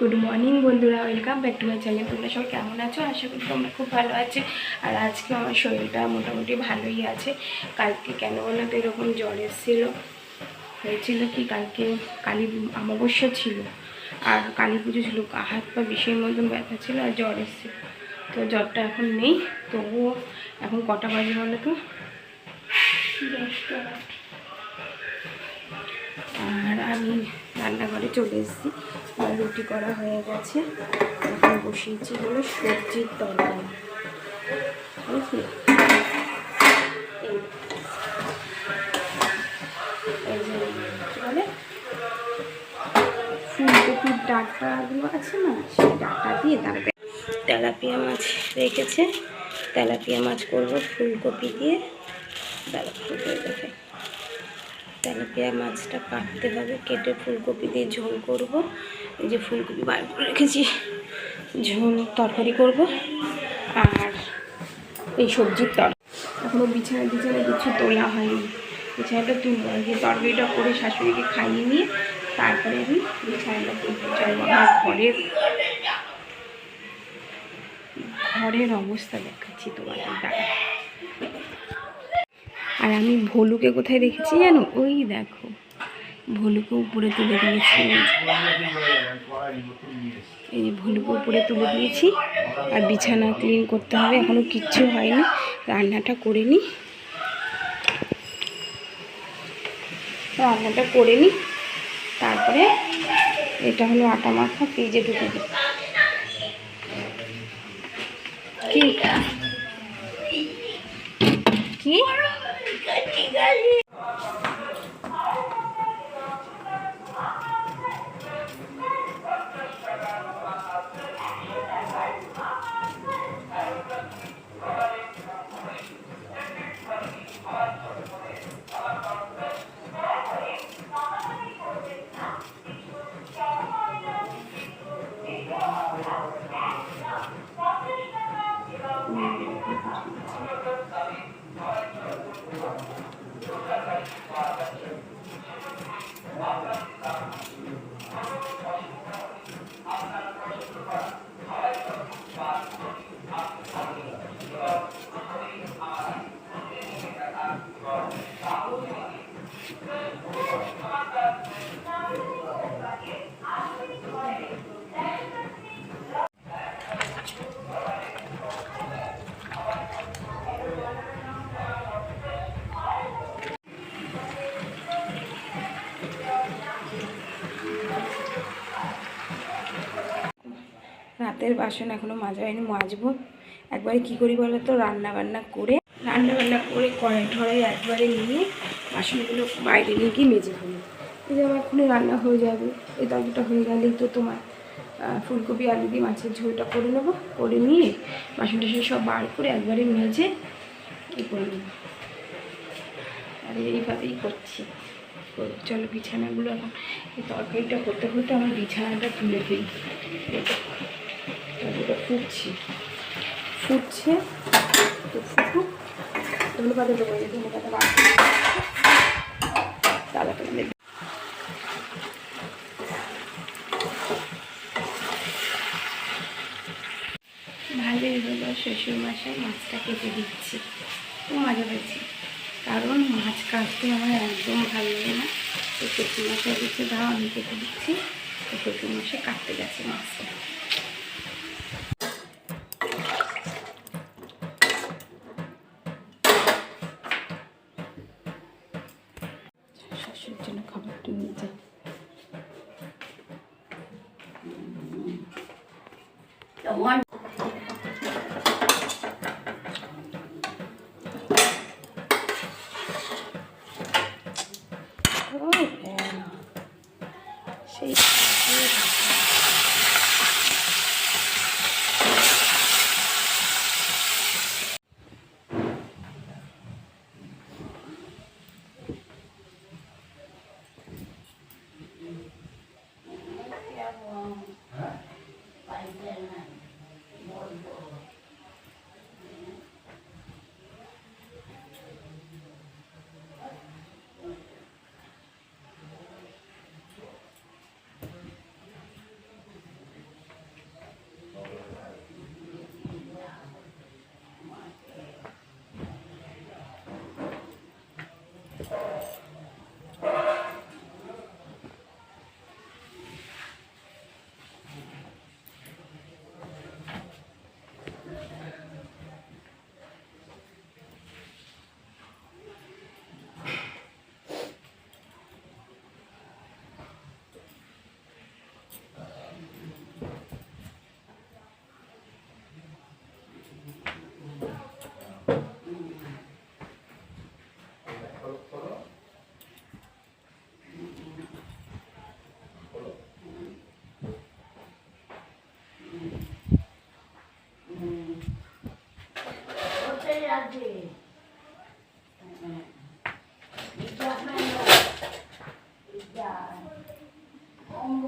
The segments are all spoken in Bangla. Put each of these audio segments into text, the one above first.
গুড মর্নিং বন্ধুরা welcome back to my channel তোমরা সব কেমন আছো? আশা করি তোমরা খুব ভালো আছে। আর আজকে আমার শরীরটা মোটামুটি ভালোই আছে। কালকে কেন বলো তো, এরকম জ্বর এসেছিল। হয়েছিল কি, কালকে কালী অমাবস্যা ছিল। আর কালী পুজো ছিল, হাত পা বিষের মতন ব্যথা ছিল আর জ্বর এসেছিল তো জ্বরটা এখন নেই, তবুও এখন কটা বাজে বলো তো? আর আমি রান্নাঘরে চলে এসেছি। আর রুটি করা হয়ে গেছে। এখন বসিয়েছি হলো সবজির তরকারি। বুঝলি ফুলকপির ডাঁটাগুলো আছে না, সেই ডাঁটা দিয়ে তারপরে তেলাপিয়া মাছ রেখেছে। তেলাপিয়া মাছ করব ফুলকপি দিয়ে। দাঁড়া ফুলকপি দেখে তেলাপিয়া মাছটা কাটতে হবে, কেটে ফুলকপি দিয়ে ঝোল করব। এই যে ফুলকপি বার করে রেখেছি, ঝোল তরকারি করব আর এই সবজির তর এখনও বিছানা বিছানা কিছু তোলা হয়নি। বিছানাটা তুলবো কি তরকারিটা করে শাশুড়িকে খাইয়ে নিয়ে তারপরে আমি বিছানাটা তুলবো। চলবো আমার ঘরের ঘরের অবস্থা দেখাচ্ছি তোমাদের দাঁড়া আর আমি ভলুকে কোথায় দেখেছি জানো? ওই দেখো। ভলুকে উপরে তুলে দিয়েছি। এই যে। ভলুকে উপরে তুলে দিয়েছি। আর বিছানা ক্লিন করতে হবে। এখনও কিচ্ছু হয়নি। রান্নাটা করে নিই রান্নাটা করে নিই তারপরে এটা হলো আটা মাখা ফ্রিজে ঢুকে দিই। কি? কি? Baju. রাতের বাসন এখনও মাজা হয়নি, মাজবো। একবারে কি করি বলো তো? রান্না বান্না করে রান্না বান্না করে কড়াই ঠড়াই একবারে নিয়ে বাসনগুলো বাইরে নিয়ে গিয়ে মেজে ফেলি। এই যে আমার এখনই রান্না হয়ে যাবে। এই তরকারিটা হয়ে গেলেই তো তোমার ফুলকপি, আলু দিয়ে মাছের ঝোলটা করে নেব। করে নিয়ে বাসন টাসন সব বার করে একবারে মেজে ই করে নেব। আর এইভাবেই করছি। চলো বিছানাগুলো এখন, এই তরকারিটা করতে করতে আমার বিছানাটা তুলে ফেলি। তরকারিটা ফুটছি। ফুটছে। তো ফুটুক। ধনে পাতা দেবো, এই ধনে পাতা তালাটা দিলে ভালোই হলো শ্বশুর মশাই মাছটা কেটে দিচ্ছি। খুব মজা পেয়েছি কারণ মাছ কাটতে আমার একদম ভালো লাগে না। তো শ্বশুর মশাই দিচ্ছে দাও, আমি কেটে দিচ্ছি। তো শ্বশুর মশাই কাটতে গেছে মাছটা। one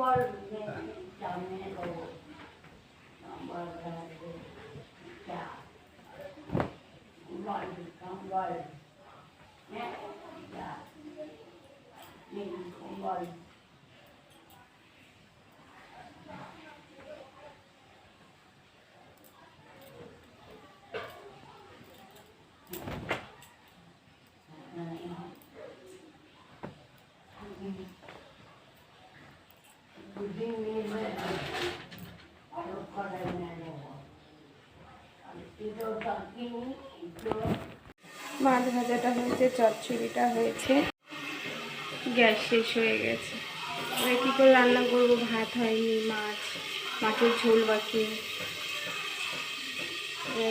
Number, number, number, number. one kambal. Net, yeah. Ning kambal. Thank you. হয়েছে চচ্চড়িটা হয়েছে, গ্যাস শেষ হয়ে গেছে। এবার কী করে রান্না করব? ভাত হয়নি, মাছ, মাছের ঝোল বাকি।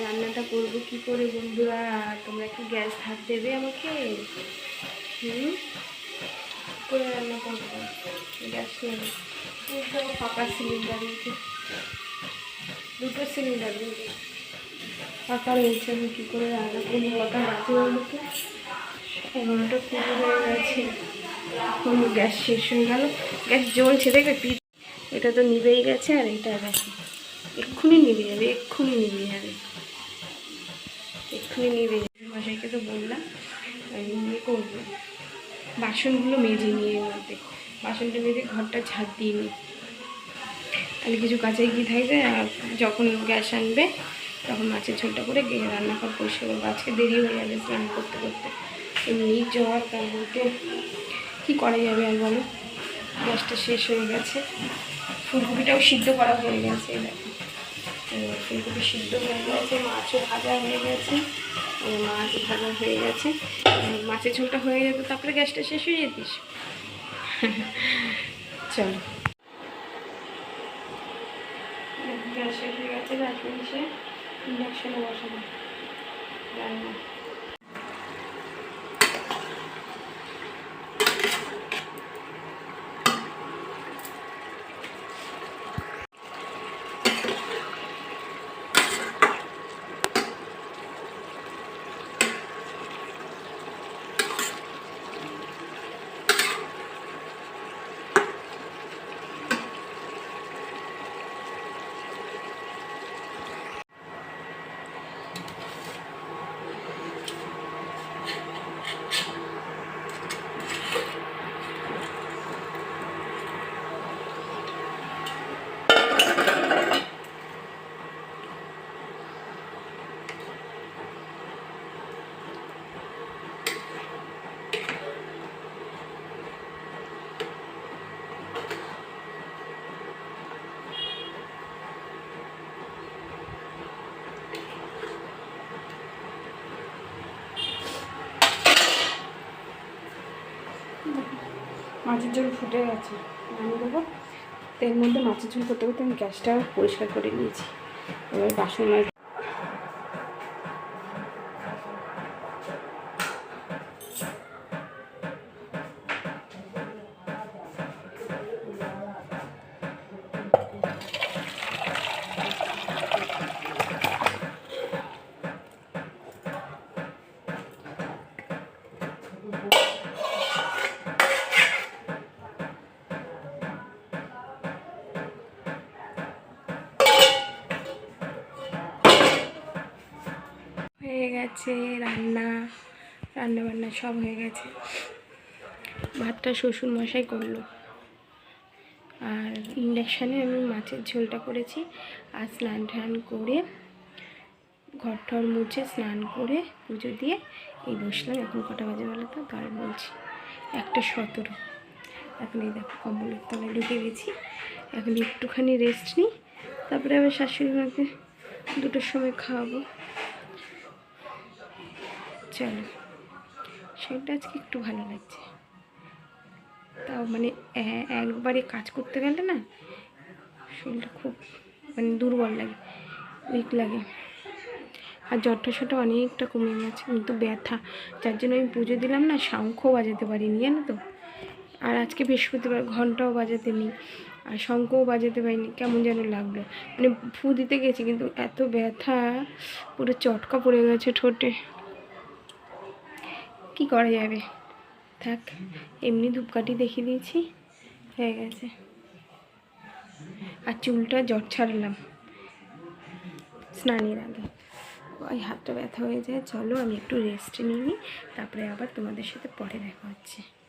রান্নাটা করব কি করে বন্ধুরা? তোমরা কি গ্যাস ভাত দেবে আমাকে? হুম? করে রান্না করব? গ্যাস নেই। ফাঁকা সিলিন্ডার দুটো সিলিন্ডার ফাঁকা রয়েছে, আমি কী করে রান্না করব? বাকি বলো তো। এগারোটা কুড়ি হয়ে গেছে। এখন গ্যাস শেষ হয়ে গেল। গ্যাস জ্বলছে, দেখবে পিঠ এটা তো নিভেই গেছে আর এটা দেখো এক্ষুনি নিভে যাবে, এক্ষুনি নিভে যাবে। এক্ষুনি নিভে যাবে, মশাইকে তো বললাম। আমি ইয়ে করব, বাসনগুলো মেজে নিয়ে মধ্যে বাসনটা মেজে ঘরটা ঝাঁট দিয়ে নিই। তাহলে কিছু কাছে গিয়ে থাকবে আর যখন গ্যাস আনবে, তখন মাছের ঝোলটা করে রান্নাঘর পরিষ্কার করব। আজকে দেরি হয়ে যাবে স্নান করতে করতে। এমনি জ্বর তার মধ্যে কী করা যাবে আর বলো? গ্যাসটা শেষ হয়ে গেছে। ফুলকপিটাও সিদ্ধ করা হয়ে গেছে ফুলকপি সিদ্ধ হয়ে গেছে, মাছও ভাজা হয়ে গেছে। মাছ ভাজা হয়ে গেছে। মাছের ঝোলটা হয়ে যেত তারপরে গ্যাসটা শেষ হয়ে যেতিস। চলো। গ্যাস শেষ হয়ে গেছে গ্যাস মিশে ইন্ডাকশনে বসাবো। রান্না মাছের ঝোল ফুটে গেছে। আমি দেবো। তেল মধ্যে মাছের ঝোল করতে করতে আমি গ্যাসটা পরিষ্কার করে নিয়েছি। এবার বাসন গেছে, রান্না রান্না বান্না সব হয়ে গেছে। ভাতটা শ্বশুর মশাই করল। আর ইন্ডাকশানে আমি মাছের ঝোলটা করেছি। আর স্নান টান করে ঘর টর মুছে স্নান করে পুজো দিয়ে এই বসলাম। এখন কটা বাজে বলো তো? তার বলছি, একটা সতেরো। এখন এই দেখো কম্বলের তলায় ঢুকে গেছি। এখন একটুখানি রেস্ট নিই। তারপরে আবার শাশুড়ি মাকে দুটোর সময় খাওয়াবো। চলো শরীরটা আজকে একটু ভালো লাগছে। তাও মানে একবারে কাজ করতে গেলে না, শরীরটা খুব মানে দুর্বল লাগে উইক লাগে। আর জ্বরটা সেটা অনেকটা কমে গেছে কিন্তু ব্যথা, যার জন্য আমি পুজো দিলাম না, শঙ্খও বাজাতে পারিনি, জানো তো? আর আজকে বৃহস্পতিবার ঘন্টাও বাজাতে নেই, আর শঙ্খও বাজাতে পারিনি, কেমন যেন লাগল। মানে ফু দিতে গেছি, কিন্তু এত ব্যথা, পুরো চটকা পড়ে গেছে ঠোঁটে। কি করা যাবে? থাক, এমনি ধূপকাঠি দেখিয়ে দিয়েছি, হয়ে গেছে। আর চুলটা জট ছাড়লাম। স্নানের আগে। ওই হাতটা ব্যথা হয়ে যায়, চলো আমি একটু রেস্ট নিয়ে নিই, তারপরে আবার তোমাদের সাথে পরে দেখা হচ্ছে।